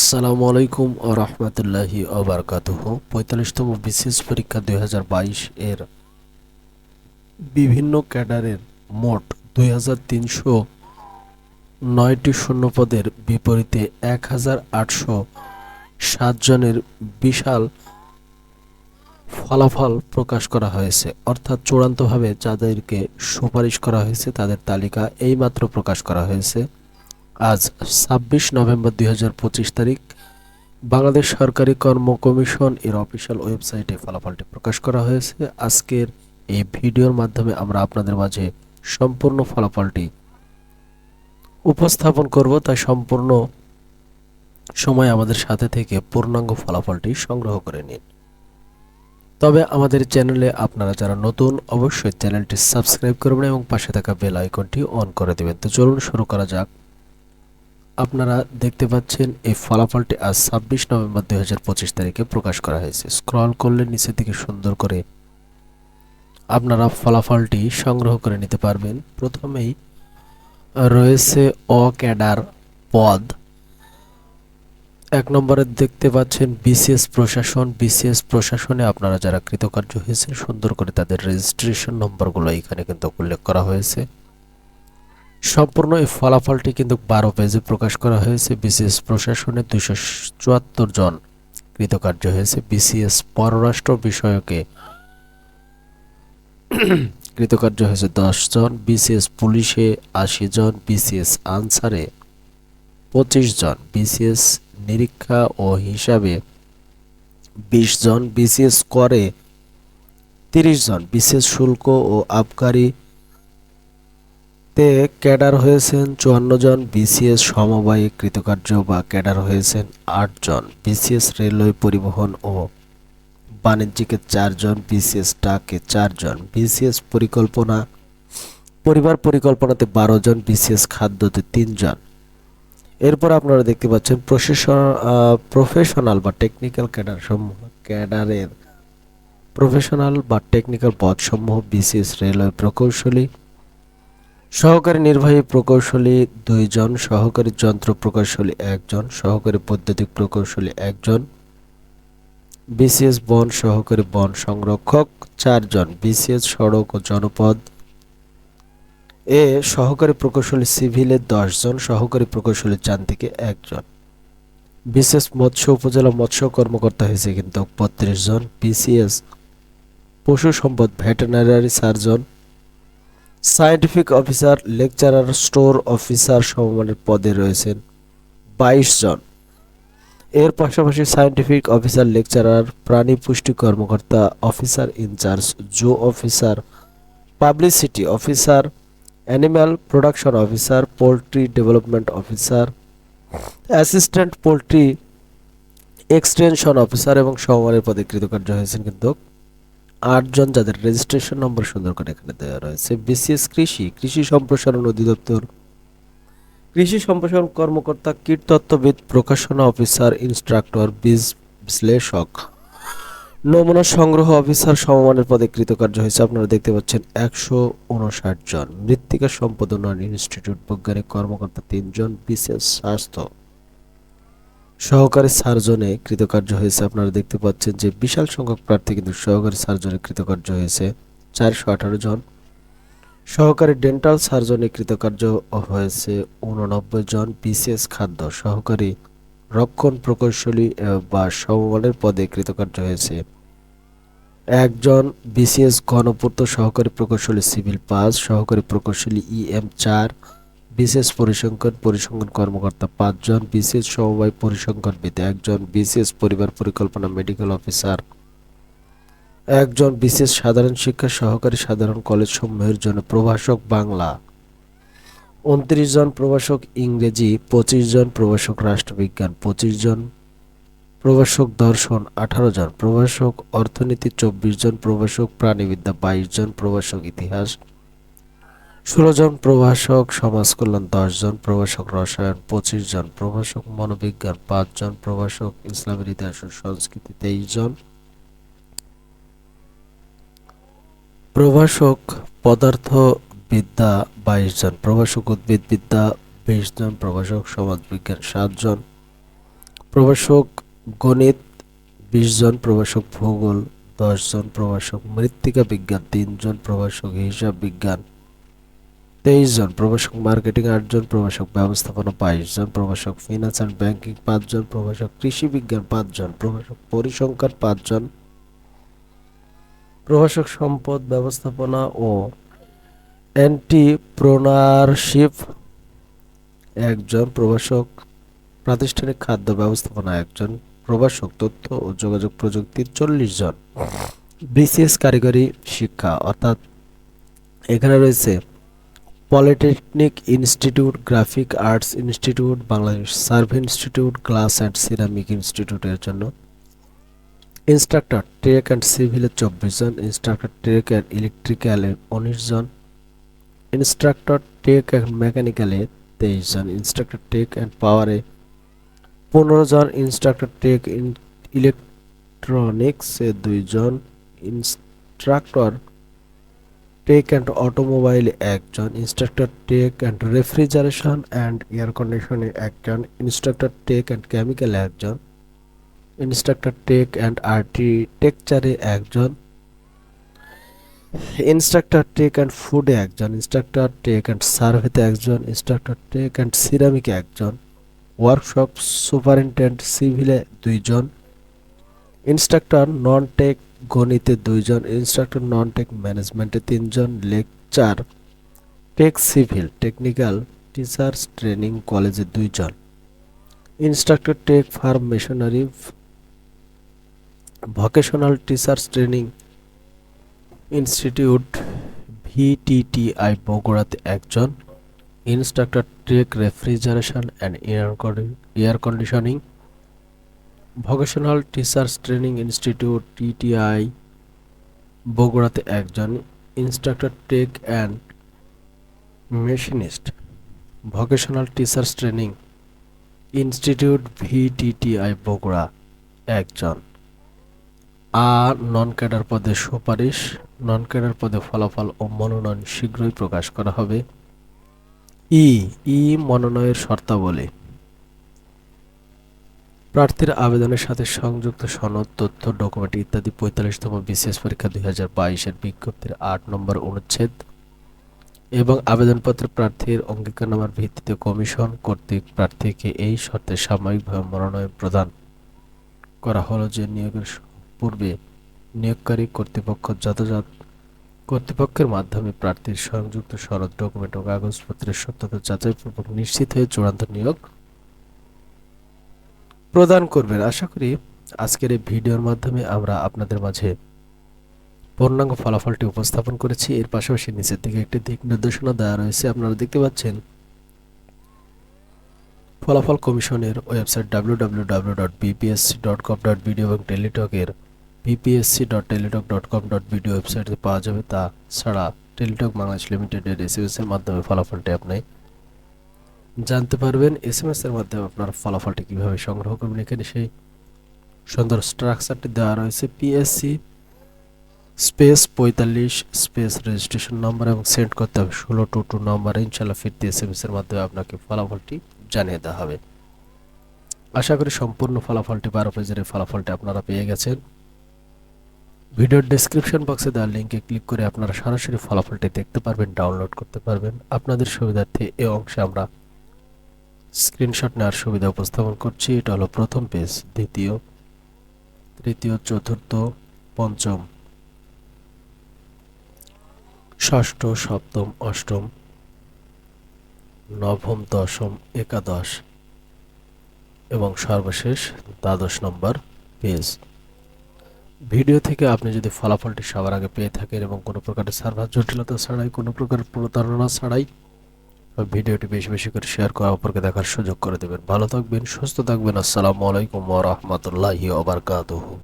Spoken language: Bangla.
আসসালামু আলাইকুম ও রহমতুল্লাহি ওবরকাতুহ পঁয়তাল্লিশতম বিশেষ পরীক্ষা দুই হাজার বাইশ এর বিভিন্ন ক্যাডারের মোট দুই হাজার তিনশো নয়টি শূন্যপদের বিপরীতে এক হাজার আটশো সাত জনের বিশাল ফলাফল প্রকাশ করা হয়েছে। অর্থাৎ চূড়ান্তভাবে যাদেরকে সুপারিশ করা হয়েছে তাদের তালিকা এইমাত্র প্রকাশ করা হয়েছে। আজ ছাব্বিশ নভেম্বর দুই হাজার পঁচিশ তারিখ, বাংলাদেশ সরকারি কর্ম কমিশন এর অফিসিয়াল ওয়েবসাইটে ফলাফলটি প্রকাশ করা হয়েছে। আজকের এই ভিডিওর মাধ্যমে আমরা আপনাদের মাঝে সম্পূর্ণ ফলাফলটি উপস্থাপন করব। তাই সম্পূর্ণ সময় আমাদের সাথে থেকে পূর্ণাঙ্গ ফলাফলটি সংগ্রহ করে নিন। তবে আমাদের চ্যানেলে আপনারা যারা নতুন, অবশ্যই চ্যানেলটি সাবস্ক্রাইব করবেন এবং পাশে থাকা বেল আইকনটি অন করে দেবেন। তো চলুন শুরু করা যাক। আপনারা দেখতে পাচ্ছেন এই ফলাফলটি আজ ছাব্বিশ নভেম্বর দুই হাজার পঁচিশ তারিখে প্রকাশ করা হয়েছে। স্ক্রল করলে নিচের দিকে সুন্দর করে আপনারা ফলাফলটি সংগ্রহ করে নিতে পারবেন। প্রথমেই রয়েছে অ ক্যাডার পদ। এক নম্বরে দেখতে পাচ্ছেন বিসিএস প্রশাসন। বিসিএস প্রশাসনে আপনারা যারা কৃতকার্য হয়েছেন, সুন্দর করে তাদের রেজিস্ট্রেশন নম্বরগুলো এখানে কিন্তু উল্লেখ করা হয়েছে। সম্পূর্ণ এই ফলাফলটি কিন্তু বারো পেজে প্রকাশ করা হয়েছে। বিসিএস প্রশাসনে দুইশো চুয়াত্তর জন কৃতকার্য হয়েছে। বিসিএস পররাষ্ট্র বিষয়কে কৃতকার্য হয়েছে দশ জন, বিসিএস পুলিশে আশি জন, বিসিএস আনসারে পঁচিশ জন, বিসিএস নিরীক্ষা ও হিসাবে বিশ জন, বিসিএস করে তিরিশ জন, বিসিএস শুল্ক ও আবকারী তে ক্যাডার হয়েছেন চুয়ান্ন জন, বিসিএস সমবায়ে কৃতকার্য বা ক্যাডার হয়েছেন আট জন। বিসিএস রেলওয়ে পরিবহন ও বাণিজ্যিকে চারজন বিসিএস টাকে চারজন বিসিএস পরিকল্পনা, পরিবার পরিকল্পনাতে বারো জন, বিসিএস খাদ্যতে তিনজন এরপর আপনারা দেখতে পাচ্ছেন প্রশাসন প্রফেশনাল বা টেকনিক্যাল ক্যাডার সমূহ, ক্যাডারের প্রফেশনাল বা টেকনিক্যাল পদসমূহ বিসিএস রেলওয়ে প্রকৌশলী সহকারী নির্বাহী প্রকৌশলী দুইজন, সহকারী যন্ত্র প্রকৌশলী একজন, সহকারী বৈদ্যুতিক প্রকৌশলী একজন, বিসিএস বন সহকারী বন সংরক্ষক চারজন, বিসিএস সড়ক ও জনপদ। এ সহকারী প্রকৌশলী সিভিলে দশজন, সহকারী প্রকৌশলী যান্ত্রিকে একজন। বিশেষ মৎস্য উপজেলা মৎস্য কর্মকর্তা হয়েছে কিন্তু বত্রিশ জন, বিসিএস পশু সম্পদ veterinary surgeon scientific officer lecturer store officer সমমানের পদে রয়েছেন বাইশ জন। এর পাশাপাশি সায়েন্টিফিক অফিসার লেকচারার প্রাণী পুষ্টি কর্মকর্তা অফিসার ইনচার্জ জো officer publicity officer animal production officer poultry development officer assistant poultry extension officer এবং সমমানের পদে কৃতকার্য হয়েছেন কিন্তু আটজন যাদের রেজিস্ট্রেশন নম্বর সুন্দর করে এখানে দেওয়া রয়েছে। বিসিএস কৃষি কৃষি সম্প্রসারণ অধিদপ্তর। কৃষি সম্প্রসারণ কর্মকর্তা কীটতত্ত্ববিদ প্রকাশনা অফিসার ইনস্ট্রাক্টর বীজ বিশ্লেষক। নমুনা সংগ্রহ অফিসার, সমমানের পদে কৃতকার্য হয়েছে। আপনারা দেখতে পাচ্ছেন একশো উনষাট জন। মৃত্তিকা সম্পদ উন্নয়ন ইনস্টিটিউট বৈজ্ঞানিক কর্মকর্তা তিনজন, বিশেষ স্বাস্থ্য সহকারী সার্জনে কৃতকার্য হয়েছে। আপনারা দেখতে পাচ্ছেন যে বিশাল সংখ্যক প্রার্থী কিন্তু সহকারী সার্জনে কৃতকার্য হয়েছে। চারশো আঠারো জন। সহকারী ডেন্টাল সার্জনে কৃতকার্য হয়েছে উননব্বই জন বিসিএস খাদ্য। সহকারী রক্ষণ প্রকৌশলী বা সমমানের পদে কৃতকার্য হয়েছে। একজন বিসিএস গণপূর্ত সহকারী প্রকৌশলী সিভিল পাস, সহকারী প্রকৌশলী ইএম চার বিশেষ পরিসংখ্যান পরিসংখ্যান কর্মকর্তা, পাঁচজন বিশেষ সমবায় পরিসংখ্যানবিদ, একজন বিশেষ পরিবার পরিকল্পনা মেডিকেল অফিসার একজন বিশেষ সাধারণ শিক্ষা সহকারী সাধারণ কলেজ সমূহের জন্য প্রভাষক বাংলা, উনত্রিশ জন প্রভাষক ইংরেজি, পঁচিশ জন প্রভাষক রাষ্ট্রবিজ্ঞান, পঁচিশ জন প্রভাষক দর্শন, আঠারো জন প্রভাষক অর্থনীতি, চব্বিশ জন প্রভাষক প্রাণীবিদ্যা, বাইশ জন প্রভাষক ইতিহাস ষোলো জন প্রভাষক সমাজ কল্যাণ দশ জন প্রভাষক, রসায়ন পঁচিশ জন প্রভাষক, মনোবিজ্ঞান পাঁচ জন প্রভাষক, ইসলামের ইতিহাস ও সংস্কৃতি তেইশ জন প্রভাষক পদার্থ বিদ্যা বাইশ জন প্রভাষক উদ্ভিদ বিদ্যা বিশ জন প্রভাষক সমাজবিজ্ঞান সাত জন প্রভাষক গণিত বিশ জন প্রভাষক ভূগোল দশ জন প্রভাষক মৃত্তিকা বিজ্ঞান তিনজন, প্রভাষক হিসাব বিজ্ঞান তেইশ জন প্রভাষক, মার্কেটিং আটজন প্রভাষক, ব্যবস্থাপনা বাইশ জন প্রভাষক ফিনান্স অ্যান্ড ব্যাংকিং পাঁচজন প্রভাষক, কৃষি বিজ্ঞান পাঁচজন প্রভাষক, পরিসংখ্যান পাঁচজন প্রভাষক সম্পদ ব্যবস্থাপনা ও এন্টিপ্রনারশিপ একজন প্রভাষক, প্রাতিষ্ঠানিক খাদ্য ব্যবস্থাপনা একজন প্রভাষক, তথ্য ও যোগাযোগ প্রযুক্তির চল্লিশ জন। বিসিএস কারিগরি শিক্ষা, অর্থাৎ এখানে রয়েছে polytechnic institute, graphic arts institute, Bangladesh survey institute, glass and ceramic ইনস্টিটিউটের জন্য। ইনস্ট্রাক্টর ট্রেক অ্যান্ড সিভিলের চব্বিশ জন, ইনস্ট্রাক্টর ট্রেক অ্যান্ড ইলেকট্রিক্যালের উনিশ জন, ইনস্ট্রাক্টর টেক অ্যান্ড মেকানিক্যালে তেইশ জন, ইনস্ট্রাক্টর টেক অ্যান্ড পাওয়ারে পনেরো জন, ইনস্ট্রাক্টর টেক ইলেকট্রনিক্সে দুইজন ইনস্ট্রাক্টর টেক অ্যান্ড অটোমোবাইল একজন instructor tech and refrigeration and air কন্ডিশনে একজন ইনস্ট্রাক্টর টেক অ্যান্ড কেমিক্যাল একজন ইনস্ট্রাক্টর টেক অ্যান্ড আর্কিটেকচারে একজন ইনস্ট্রাক্টর টেক অ্যান্ড ফুডে একজন ইনস্ট্রাক্টর টেক অ্যান্ড সার্ভেতে একজন ইনস্ট্রাক্টর টেক অ্যান্ড সিরামিকে একজন ওয়ার্কশপ সুপারিনটেন্ডেন্ট সিভিলে দুইজন ইনস্ট্রাক্টর নন টেক গণিতে দুইজন ইনস্ট্রাক্টর নন টেক ম্যানেজমেন্টে তিনজন lecture tech civil technical teachers training কলেজে দুইজন। Instructor tech farm machinery vocational teachers training institute VTTI বগুড়াতে একজন। Instructor tech refrigeration and air air conditioning vocational teachers training institute TTI বগুড়াতে একজন instructor tech and machinist vocational teachers training institute VTTI Bogura, একজন। আর নন ক্যাডার পদে সুপারিশ নন ক্যাডার পদে ফলাফল ও মনোনয়ন শীঘ্রই প্রকাশ করা হবে। ই ই মনোনয়নের শর্তাবলী। প্রার্থীর আবেদনের সাথে সংযুক্ত সনদ, তথ্য ডকুমেন্ট ইত্যাদি পঁয়তাল্লিশতম বিশেষ পরীক্ষা দুই হাজার বাইশের বিজ্ঞপ্তির আট নম্বর অনুচ্ছেদ এবং আবেদনপত্রে প্রার্থীর অঙ্গীকারনামার ভিত্তিতে কমিশন কর্তৃক প্রার্থীকে এই শর্তে সাময়িকভাবে মনোনয়ন প্রদান করা হলো যে নিয়োগের পূর্বে নিয়োগকারী কর্তৃপক্ষ যথাযথ কর্তৃপক্ষের মাধ্যমে প্রার্থীর সংযুক্ত সনদ ডকুমেন্ট ও কাগজপত্রের সত্যতা যাচাইপূর্বক নিশ্চিত হয়ে চূড়ান্ত নিয়োগ প্রদান করবেন। আশা করি আজকের এই ভিডিওর মাধ্যমে আমরা আপনাদের মাঝে পূর্ণাঙ্গ ফলাফলটি উপস্থাপন করেছি। এর পাশাপাশি নিচের দিকে একটি দিক নির্দেশনা দেওয়া রয়েছে। আপনারা দেখতে পাচ্ছেন ফলাফল কমিশনের website W W W dot BPSC dot com dot video এবং টেলিটকের BPSC dot Teletalk dot com dot video ওয়েবসাইটে পাওয়া যাবে। তা ছাড়া টেলিটক বাংলাদেশ লিমিটেডের এসএমএস এর মাধ্যমে ফলাফলটি আপনি জানতে পারবেন এসএমএস এর মাধ্যমে আপনার ফলাফলটি কীভাবে সংগ্রহ করবেন। এখানে সেই সুন্দর স্ট্রাকচারটি দেওয়া রয়েছে পিএসসি স্পেস পঁয়তাল্লিশ স্পেস রেজিস্ট্রেশন নাম্বার এবং সেন্ড করতে হবে ষোলো টু টু নাম্বারে ইনশাল্লাহ ফিরতি এসএমএস এর মাধ্যমে আপনাকে ফলাফলটি জানিয়ে দেওয়া হবে। আশা করি সম্পূর্ণ ফলাফলটি বারো পেজের ফলাফলটি আপনারা পেয়ে গেছেন। ভিডিওর ডেসক্রিপশন বক্সে দেওয়ার লিঙ্কে ক্লিক করে আপনারা সরাসরি ফলাফলটি দেখতে পারবেন ডাউনলোড করতে পারবেন। আপনাদের সুবিধার্থে এ অংশে আমরা স্ক্রিনশট নেওয়ার সুবিধা উপস্থাপন করছি। এটা হলো প্রথম পেজ, দ্বিতীয়, তৃতীয়, চতুর্থ, পঞ্চম, ষষ্ঠ, সপ্তম, অষ্টম, নবম, দশম, একাদশ এবং সর্বশেষ দ্বাদশ নম্বর পেজ। ভিডিও থেকে আপনি যদি ফলাফলটি সবার আগে পেয়ে থাকেন এবং কোনো প্রকারের সার্ভার জটিলতা ছাড়াই, কোনো প্রকার প্রতারণা ছাড়াই ভিডিওটি বেশি বেশি করে শেয়ার করে অপরকে দেখার সুযোগ করে দেবেন। ভালো থাকবেন, সুস্থ থাকবেন। আসসালামু আলাইকুম ওয়া রাহমাতুল্লাহি ওয়া বারাকাতুহু।